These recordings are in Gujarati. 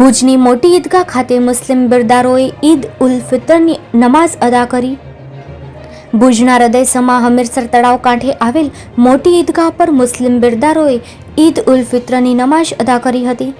ભુજની મોટી ઈદગાહ ખાતે મુસ્લિમ બિરદારોએ ઈદ ઉલ ફિત્રની નમાઝ અદા કરી. ભુજના હૃદયસમા હમીરસર તળાવ કાંઠે આવેલ મોટી ઈદગાહ પર મુસ્લિમ બિરદારોએ ઈદ ઉલ ફિત્રની નમાઝ અદા કરી હતી.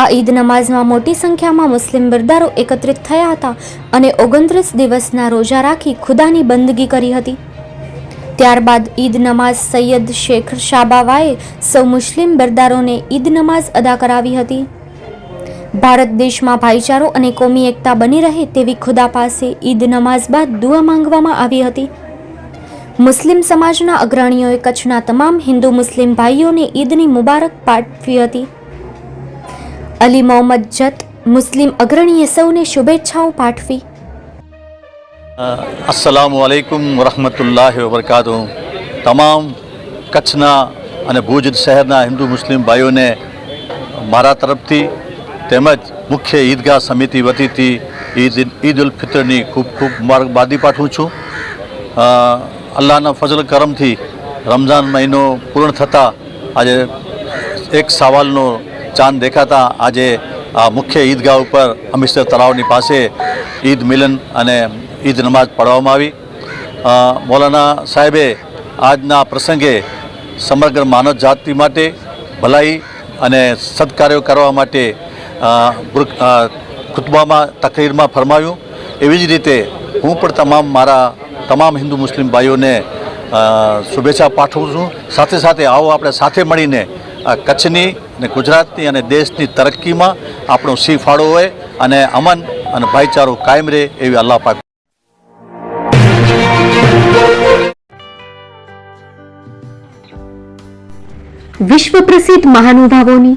આ ઈદ નમાઝમાં મોટી સંખ્યામાં મુસ્લિમ બિરદારો એકત્રિત થયા હતા અને ઓગણત્રીસ દિવસના રોજા રાખી ખુદાની બંદગી કરી હતી. ત્યારબાદ ઈદ નમાઝ સૈયદ શેખ શાબાવાએ સૌ મુસ્લિમ બિરદારોને ઈદ નમાઝ અદા કરાવી હતી. ભારત દેશમાં ભાઈચારો અને કોમી એકતા બની રહે તેવી ખુદા પાસે ઈદ નમાઝ બાદ દુઆ માંગવામાં આવી હતી. મુસ્લિમ સમાજના અગ્રણીઓએ કચ્છના તમામ હિન્દુ મુસ્લિમ ભાઈઓને ઈદની મુબારક પાઠવી હતી. અલી મોહમ્મદ જત, મુસ્લિમ અગ્રણીએ સૌને શુભેચ્છાઓ પાઠવી. અસલામ વાલેકુમ વરહમતુલ્લાહ વબરકાતુ તમામ કચ્છના અને ભુજ શહેરના હિન્દુ મુસ્લિમ ભાઈઓને મારા તરફથી તેમજ મુખ્ય ઈદગાહ સમિતિ વતીથી ઈદ ઈદ ઉલ ફિત્રની ખૂબ ખૂબ મુબારકબાદી પાઠવું છું. અલ્લાહના ફજલ કરમથી રમઝાન મહિનો પૂર્ણ થતાં આજે એક સવાલનો ચાંદ દેખાતા આજે આ મુખ્ય ઈદગાહ ઉપર અમીસર તળાવની પાસે ઈદ મિલન અને ઈદ નમાઝ પઢવામાં આવી. મૌલાના સાહેબે આજના પ્રસંગે સમગ્ર માનવ જાતિ માટે ભલાઈ અને સત્કાર્યો કરવા માટે ખુતબામાં, તકરીરમાં ફરમાવ્યું એવી જ રીતે હું પણ તમામ મારા તમામ હિન્દુ મુસ્લિમ ભાઈઓને શુભેચ્છા પાઠવું છું. સાથે સાથે આવો આપણે સાથે મળીને કચ્છની અને ગુજરાતની અને દેશની તરક્કીમાં આપણો સી ફાળો હોય અને અમન અને ભાઈચારો કાયમ રહે એવી અલ્લાહ પાક. વિશ્વ પ્રસિદ્ધ મહાનુભાવોની